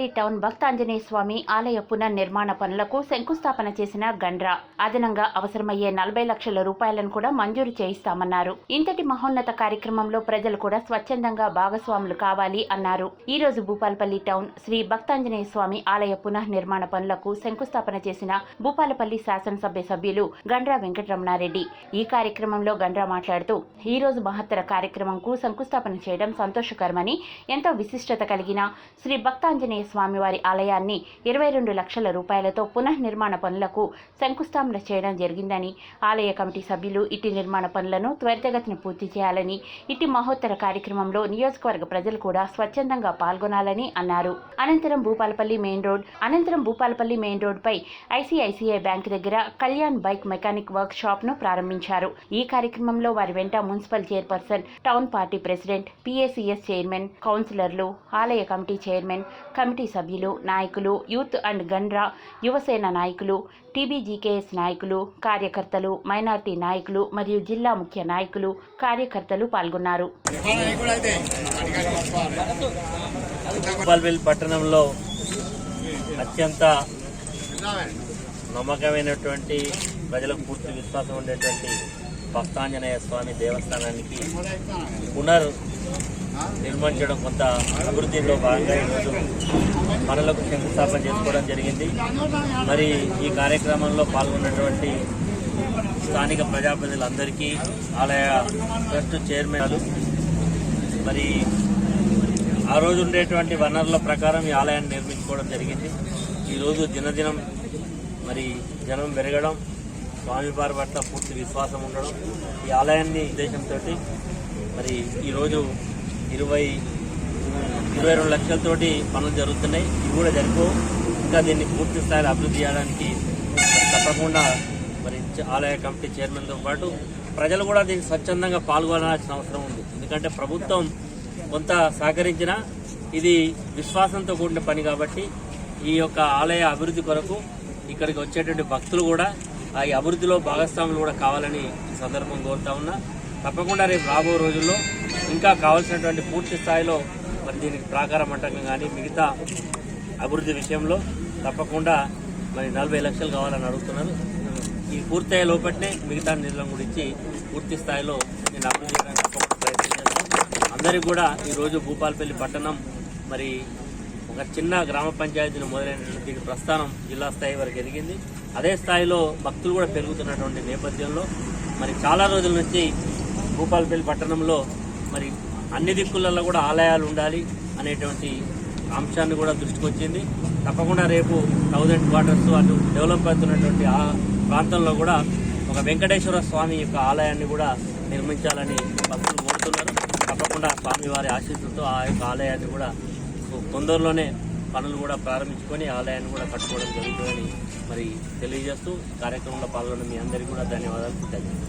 Bhupalpally town Bhaktanjaneya స్వామి ఆలయ పునర్నిర్మాణ పనులకు శంకుస్థాపన చేసిన గండ్రా. అదనంగా అవసరమయ్యే నలభై లక్షల రూపాయలను కూడా మంజూరు చేయిస్తామన్నారు. ఇంతటి మహోన్నత కార్యక్రమంలో ప్రజలు కూడా స్వచ్ఛందంగా భాగస్వాములు కావాలి అన్నారు. ఈ రోజు భూపాలపల్లి టౌన్ శ్రీ భక్తాంజనేయ స్వామి ఆలయ పునర్నిర్మాణ పనులకు శంకుస్థాపన చేసిన భూపాలపల్లి శాసనసభ్య సభ్యులు గండ్రా వెంకటరమణారెడ్డి. ఈ కార్యక్రమంలో గండ్రా మాట్లాడుతూ ఈ రోజు మహత్తర కార్యక్రమంకు శంకుస్థాపన చేయడం సంతోషకరమని ఎంతో విశిష్టత కలిగిన శ్రీ భక్తాంజనేయ స్వామివారి ఆలయాన్ని ఇరవై రెండు లక్షల రూపాయలతో పునఃనిర్మాణ పనులకు శంకుస్థాపన చేయడం జరిగిందని ఆలయ కమిటీ సభ్యులు ఇటు నిర్మాణ పనులను త్వరితగతిన పూర్తి చేయాలని ఇటు మహోత్తర కార్యక్రమంలో నియోజకవర్గ ప్రజలు కూడా స్వచ్ఛందంగా పాల్గొనాలని అన్నారు. అనంతరం భూపాలపల్లి మెయిన్ రోడ్ అనంతరం భూపాలపల్లి మెయిన్ రోడ్పై ఐసీఐసీఐ ఐసిఐసిఐ బ్యాంక్ దగ్గర కళ్యాణ్ బైక్ మెకానిక్ వర్క్ షాప్ను ప్రారంభించారు. ఈ కార్యక్రమంలో వారి వెంట municipal chairperson town party president PSCS chairman కౌన్సిలర్లు ఆలయ కమిటీ చైర్మన్ కమిటీ సభ్యులు నాయకులు యూత్ అండ్ గండ్రా యువసేన నాయకులు టీబీజీకేఎస్ నాయకులు కార్యకర్తలు మైనార్టీ నాయకులు మరియు జిల్లా ముఖ్య నాయకులు కార్యకర్తలు పాల్గొన్నారు. పట్టణంలో అత్యంత నమ్మకమైనటువంటి ప్రజలకు పూర్తి విశ్వాసం ఉండేటువంటి భక్తాంజనేయ స్వామి దేవస్థానానికి పునర్ నిర్మించడం కొంత అభివృద్ధిలో భాగంగా ఈరోజు పనులకు శంకుస్థాపన చేసుకోవడం జరిగింది. మరి ఈ కార్యక్రమంలో పాల్గొన్నటువంటి స్థానిక ప్రజాప్రతినిధులందరికీ ఆలయ ట్రస్ట్ చైర్మన్లు మరి ఆ రోజు ఉండేటువంటి వనరుల ప్రకారం ఈ ఆలయాన్ని నిర్మించుకోవడం జరిగింది. ఈరోజు దినదినం మరి జనం పెరగడం స్వామివారి పట్ల పూర్తి విశ్వాసం ఉండడం ఈ ఆలయాన్ని ఉద్దేశంతో మరి ఈరోజు ఇరవై ఇరవై రెండు లక్షలతోటి పనులు జరుగుతున్నాయి. ఇవి కూడా జరుపు. ఇంకా దీన్ని పూర్తి స్థాయిలో అభివృద్ధి చేయడానికి తప్పకుండా మరి ఆలయ కమిటీ చైర్మన్తో పాటు ప్రజలు కూడా దీన్ని స్వచ్ఛందంగా పాల్గొనాల్సిన అవసరం ఉంది. ఎందుకంటే ప్రభుత్వం కొంత సహకరించిన ఇది విశ్వాసంతో కూడిన పని కాబట్టి ఈ యొక్క ఆలయ అభివృద్ధి కొరకు ఇక్కడికి వచ్చేటువంటి భక్తులు కూడా ఆ అభివృద్ధిలో భాగస్వాములు కూడా కావాలని ఈ సందర్భం కోరుతా ఉన్నా. తప్పకుండా రేపు రాబో రోజుల్లో ఇంకా కావాల్సినటువంటి పూర్తి స్థాయిలో మరి దీనికి ప్రాకార మంటకం కానీ మిగతా అభివృద్ధి విషయంలో తప్పకుండా మరి నలభై లక్షలు కావాలని అడుగుతున్నారు. ఈ పూర్తయ్యే లోపట్నే మిగతా నిధులను కూడా ఇచ్చి పూర్తి స్థాయిలో నేను అభివృద్ధి చేయడానికి తప్పకుండా ప్రయత్నం చేస్తాను అందరికీ కూడా ఈరోజు భూపాలపల్లి పట్టణం మరి ఒక చిన్న గ్రామ పంచాయతీని మొదలైనటువంటి దీని ప్రస్థానం జిల్లా స్థాయి వరకు ఎదిగింది. అదే స్థాయిలో భక్తులు కూడా పెరుగుతున్నటువంటి నేపథ్యంలో మరి చాలా రోజుల నుంచి భూపాలపల్లి పట్టణంలో మరి అన్ని దిక్కులలో కూడా ఆలయాలు ఉండాలి అనేటువంటి అంశాన్ని కూడా దృష్టికి వచ్చింది. తప్పకుండా రేపు థౌజండ్ క్వార్టర్స్ అటు డెవలప్ అవుతున్నటువంటి ఆ ప్రాంతంలో కూడా ఒక వెంకటేశ్వర స్వామి యొక్క ఆలయాన్ని కూడా నిర్మించాలని భక్తులు కోరుతున్నారు. తప్పకుండా స్వామివారి ఆశీస్సులతో ఆ యొక్క ఆలయాన్ని కూడా తొందరలోనే పనులు కూడా ప్రారంభించుకొని ఆలయాన్ని కూడా కట్టుకోవడం జరుగుతుందని మరి తెలియజేస్తూ కార్యక్రమంలో పాల్గొన్న మీ అందరికీ కూడా ధన్యవాదాలు. కృతజ్ఞతలు.